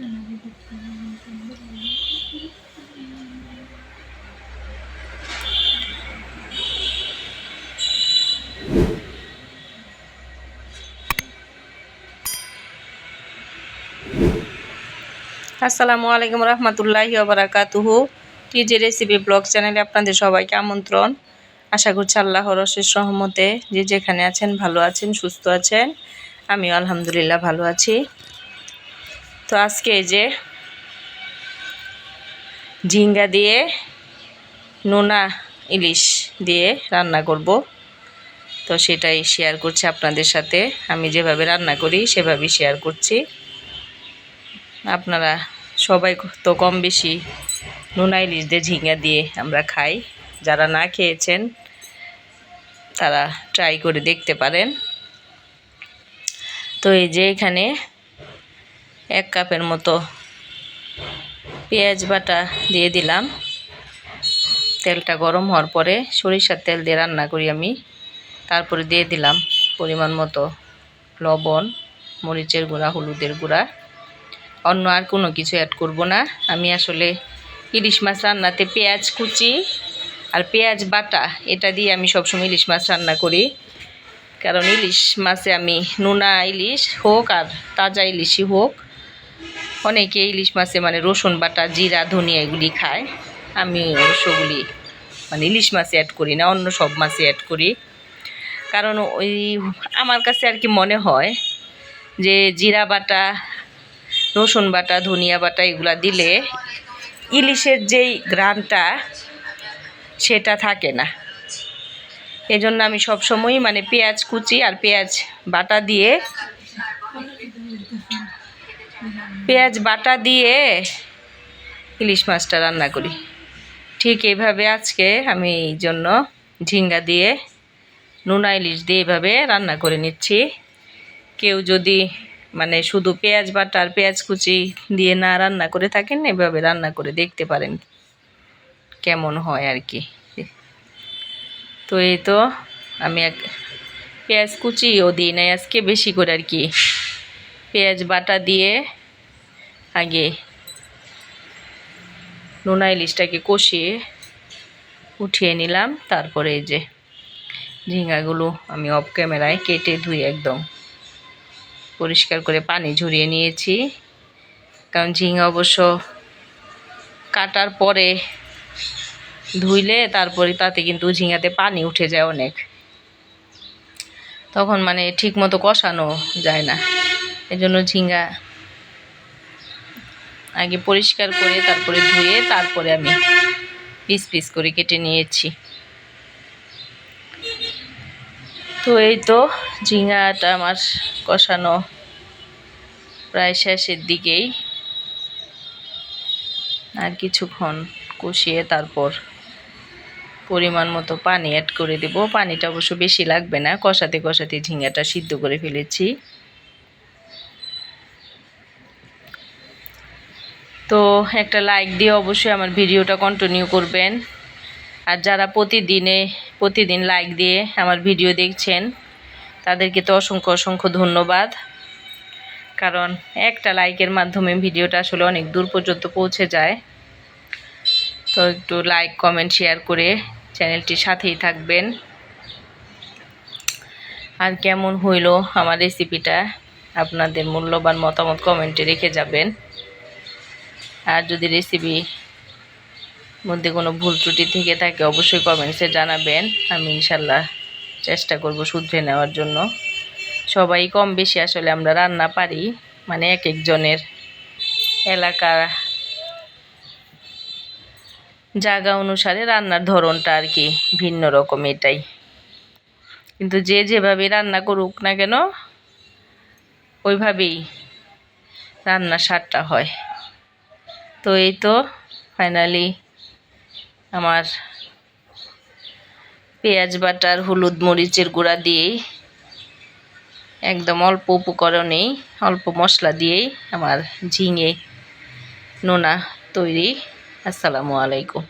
আসসালামু আলাইকুম রহমতুল্লাহি ওবরাকাতুহু টিজে রেসিপি ব্লগ চ্যানেলে আপনাদের সবাইকে আমন্ত্রণ। আশা করছি আল্লাহ অশেষ রহমতে যে যেখানে আছেন, ভালো আছেন, সুস্থ আছেন। আমিও আলহামদুলিল্লাহ ভালো আছি। তো আজকে এই যে ঝিঙ্গা দিয়ে নোনা ইলিশ দিয়ে রান্না করব। তো সেটাই শেয়ার করছি আপনাদের সাথে। আমি যেভাবে রান্না করি সেভাবেই শেয়ার করছি। আপনারা সবাই তো কম বেশি নোনা ইলিশ দিয়ে ঝিঙ্গা দিয়ে আমরা খাই। যারা না খেয়েছেন, তারা ট্রাই করে দেখতে পারেন। তো এই যে এখানে এক কাপের মতো পেঁয়াজ বাটা দিয়ে দিলাম। তেলটা গরম হওয়ার পরে সরিষার তেল দিয়ে রান্না করি আমি। তারপরে দিয়ে দিলাম পরিমাণ মতো লবণ, মরিচের গুঁড়া, হলুদের গুঁড়া। অন্য আর কোনো কিছু অ্যাড করব না। আমি আসলে ইলিশ মাছ রান্নাতে পেঁয়াজ কুচি আর পেঁয়াজ বাটা, এটা দিয়ে আমি সবসময় ইলিশ মাছ রান্না করি। কারণ ইলিশ মাছে আমি নোনা ইলিশ হোক আর তাজা ইলিশই হোক অনেকে ইলিশ মাছে মানে রসুন বাটা, জিরা, ধনিয়া এগুলি খায়। আমি অবশ্যগুলি মানে ইলিশ মাছে অ্যাড করি না, অন্য সব মাছে অ্যাড করি। কারণ ওই আমার কাছে আর কি মনে হয় যে জিরা বাটা, রসুন বাটা, ধনিয়া বাটা এগুলা দিলে ইলিশের যেই গ্রানটা সেটা থাকে না। এজন্য আমি সবসময়ই মানে পেঁয়াজ কুচি আর পেঁয়াজ বাটা দিয়ে পেঁয়াজ বাটা দিয়ে ইলিশ মাছটা রান্না করি। ঠিক এইভাবে আজকে আমি এই জন্য ঝিঙ্গা দিয়ে, নুনা ইলিশ দিয়ে এভাবে রান্না করে নিচ্ছি। কেউ যদি মানে শুধু পেঁয়াজ বাটা আর পেঁয়াজ কুচি দিয়ে না রান্না করে থাকেন, এভাবে রান্না করে দেখতে পারেন কেমন হয় আর কি। তো এই তো আমি এক পেঁয়াজ কুচিও দিই নাই আজকে, বেশি করে আর কি। পেঁয়াজ বাটা দিয়ে আগে নোনা ইলিশটাকে কষিয়ে উঠিয়ে নিলাম, তারপরে এই যে ঝিঙ্গাগুলো আমি অফ ক্যামেরায় কেটে ধুই একদম। পরিষ্কার করে পানি ঝরিয়ে নিয়েছি, কারণ ঝিঙা অবশ্য কাটার পরে ধুইলে তারপরে তাতে কিন্তু ঝিঙাতে পানি উঠে যায় অনেক। তখন মানে ঠিক মতো কষানো যায় না। এজন্য ঝিঙ্গা আগে পরিষ্কার করে, তারপরে ধুয়ে, তারপরে আমি পিস পিস করে কেটে নিয়েছি। তো এই তো ঝিঙাটা আমার কষানো প্রায় শেষের দিকেই। আর কিছুক্ষণ কষিয়ে তারপর পরিমাণ মতো পানি অ্যাড করে দেব। পানিটা অবশ্য বেশি লাগবে না, কষাতে কষাতে ঝিঙাটা সিদ্ধ করে ফেলেছি। তো একটা লাইক দিয়ে অবশ্যই আমার ভিডিওটা কন্টিনিউ করবেন। আর যারা প্রতিদিনে, প্রতিদিন লাইক দিয়ে আমার ভিডিও দেখছেন, তাদেরকে তো অসংখ্য অসংখ্য ধন্যবাদ। কারণ একটা লাইকের মাধ্যমে ভিডিওটা আসলে অনেক দূর পর্যন্ত পৌঁছে যায়। তো একটু লাইক কমেন্ট শেয়ার করে চ্যানেলটির সাথেই থাকবেন। আর কেমন হইল আমার রেসিপিটা আপনাদের মূল্যবান মতামত কমেন্টে রেখে যাবেন। আর যদি রেসিপি মধ্যে কোনো ভুল ত্রুটি থেকে থাকে, অবশ্যই কমেন্টসে জানাবেন। আমি ইনশাল্লাহ চেষ্টা করব শুধরে নেওয়ার জন্য। সবাই কম বেশি আসলে আমরা রান্না পারি মানে এক একজনের এলাকা জায়গা অনুসারে রান্নার ধরনটা আর কি ভিন্ন রকম এটাই। কিন্তু যে যেভাবে রান্না করুক না কেন, ওইভাবেই রান্নার স্বাদটা হয়। তো এই তো ফাইনালি আমার পেঁয়াজ বাটার, হলুদ মরিচের গুঁড়া দিয়েই, একদম অল্প উপকরণেই, অল্প মশলা দিয়েই আমার ঝিঙে নোনা তৈরি। আসসালামু আলাইকুম।